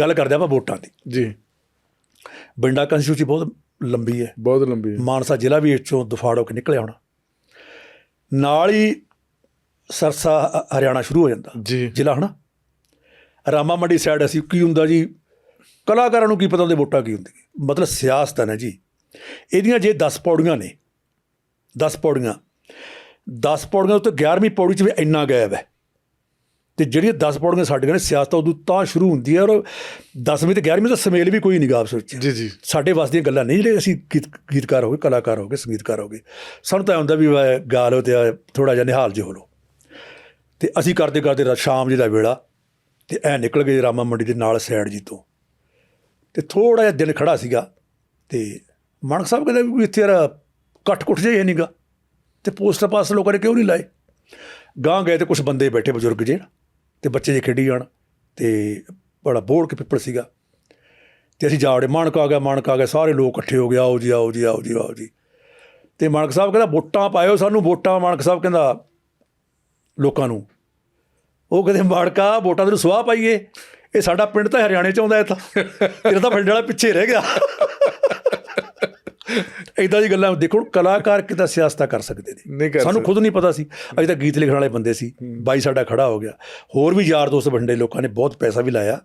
ਗੱਲ ਕਰਦੇ ਆਪਾਂ ਵੋਟਾਂ ਦੀ। ਜੀ। ਬਿੰਡਾ ਕੰਸਟੀਚੂਸੀ ਬਹੁਤ ਲੰਬੀ ਹੈ। ਬਹੁਤ ਲੰਬੀ ਹੈ। ਮਾਨਸਾ ਜ਼ਿਲ੍ਹਾ ਵੀ ਇੱਥੋਂ ਦਫਾੜ ਕੇ ਨਿਕਲਿਆ ਹੋਣਾ। ਨਾਲ ਹੀ ਸਰਸਾ ਹਰਿਆਣਾ ਸ਼ੁਰੂ ਹੋ ਜਾਂਦਾ। ਜੀ। ਜ਼ਿਲ੍ਹਾ ਹਨਾ? ਰਾਮਾ ਮੰਡੀ ਸਾਈਡ ਅਸੀਂ ਕੀ ਹੁੰਦਾ ਜੀ? ਕਲਾਕਾਰਾਂ ਨੂੰ ਕੀ ਪਤਾ ਹੁੰਦੇ ਵੋਟਾਂ ਕੀ ਹੁੰਦੀ ਮਤਲਬ ਸਿਆਸਤ ਹੈ ਨਾ ਜੀ। ਇਹਦੀਆਂ ਜੇ 10 ਪੌੜੀਆਂ ਨੇ 10 ਪੌੜੀਆਂ 10 ਪੌੜੀਆਂ ਉੱਤੇ 11ਵੀਂ ਪੌੜੀ 'ਚ ਵੀ ਇੰਨਾ ਗਾਇਬ ਹੈ। ਤੇ ਜਿਹੜੀਆਂ 10 ਪੌੜੀਆਂ ਸਾਡੀਆਂ ਨੇ ਸਿਆਸਤ ਉਦੋਂ ਤਾਂ ਸ਼ੁਰੂ ਹੁੰਦੀ ਹੈ ਔਰ 10ਵੀਂ ਤੇ 11ਵੀਂ ਦਾ ਸਮੇਲ ਵੀ ਕੋਈ ਨਿਗਾਹ ਸੋਚ ਜੀ ਜੀ। ਸਾਡੇ ਵੱਸ ਦੀਆਂ ਗੱਲਾਂ ਨਹੀਂ ਜਿਹੜੇ ਅਸੀਂ ਗੀਤ ਗੀਤਕਾਰ ਹੋ ਗਏ ਕਲਾਕਾਰ ਹੋ ਗਏ ਸੰਗੀਤਕਾਰ ਹੋ ਗਏ ਸਾਨੂੰ ਤਾਂ ਹੁੰਦਾ ਵੀ ਗਾ ਲਓ ਤੇ ਥੋੜਾ ਜਿਹਾ ਨਿਹਾਲ ਜਿਹਾ ਹੋ ਲਓ। ਤੇ ਅਸੀਂ ਕਰਦੇ ਕਰਦੇ ਰਾਤ ਸ਼ਾਮ ਜੀ ਦਾ ਵੇਲਾ ਤੇ ਐ ਨਿਕਲ ਗਏ ਰਾਮਾ ਮੰਡੀ ਦੇ ਨਾਲ ਸਾਈਡ ਜੀ ਤੋਂ। ਤੇ ਥੋੜਾ ਜਿਹਾ ਦਿਨ ਖੜਾ ਸੀਗਾ ਤੇ ਮਾਨਕ ਸਾਹਿਬ ਕਹਿੰਦੇ ਵੀ ਕੋਈ ਇੱਥੇ ਯਾਰ ਕੱਟ ਕੁੱਟ ਜਿਹਾ ਨਹੀਂਗਾ ਤੇ ਪੋਸਟਰ ਪਾਸ ਲੋਕਾਂ ਨੇ ਕਿਉਂ ਨਹੀਂ ਲਾਏ? ਗਾਂ ਗਏ ਤੇ ਕੁਝ ਬੰਦੇ ਬੈਠੇ ਬਜ਼ੁਰਗ ਜੇ ਤੇ ਬੱਚੇ ਜੇ ਖੇਡੀ ਜਾਣ ਤੇ ਬੜਾ ਬੋੜ ਕੇ ਪਿੱਪਲ ਸੀਗਾ। ਤੇ ਅਸੀਂ ਜਾਵੜੇ ਮਾਨਕ ਆ ਗਿਆ ਮਾਨਕ ਆ ਗਿਆ, ਸਾਰੇ ਲੋਕ ਇਕੱਠੇ ਹੋ ਗਏ, ਆਓ ਜੀ ਆਓ ਜੀ ਆਓ ਜੀ ਆਓ ਜੀ। ਤੇ ਮਾਨਕ ਸਾਹਿਬ ਕਹਿੰਦਾ, ਵੋਟਾਂ ਪਾਇਓ ਸਾਨੂੰ, ਵੋਟਾਂ ਮਾਨਕ ਸਾਹਿਬ ਕਹਿੰਦਾ, ਲੋਕਾਂ ਨੂੰ। ਉਹ ਕਹਿੰਦੇ ਮਾੜਕਾ ਵੋਟਾਂ ਤੈਨੂੰ ਸਵਾਹ ਪਾਈਏ। ਇਹ ਸਾਡਾ ਪਿੰਡ ਤਾਂ ਹਰਿਆਣੇ ਚ ਆਉਂਦਾ ਇਹ ਤਾਂ ਤੇਰਾ ਤਾਂ ਪਿੰਡ ਵਾਲਾ ਪਿੱਛੇ ਰਹਿ ਗਿਆ। ਇਦਾਂ ਦੀ ਗੱਲਾਂ ਦੇਖੋ ਕਲਾਕਾਰ ਕਿਦਾਂ ਸਿਆਸਤਾਂ ਕਰ ਸਕਦੇ ਨੇ? ਸਾਨੂੰ। ਖੁਦ ਨਹੀਂ ਪਤਾ ਸੀ। ਅਜੇ ਤਾਂ ਗੀਤ ਲਿਖਣ ਵਾਲੇ ਬੰਦੇ ਸੀ। ਬਾਈ ਸਾਡਾ ਖੜਾ ਹੋ ਗਿਆ। ਹੋਰ ਵੀ ਯਾਰ ਦੋਸਤ ਬੰਦੇ ਲੋਕਾਂ ਨੇ ਬਹੁਤ ਪੈਸਾ ਵੀ ਲਾਇਆ।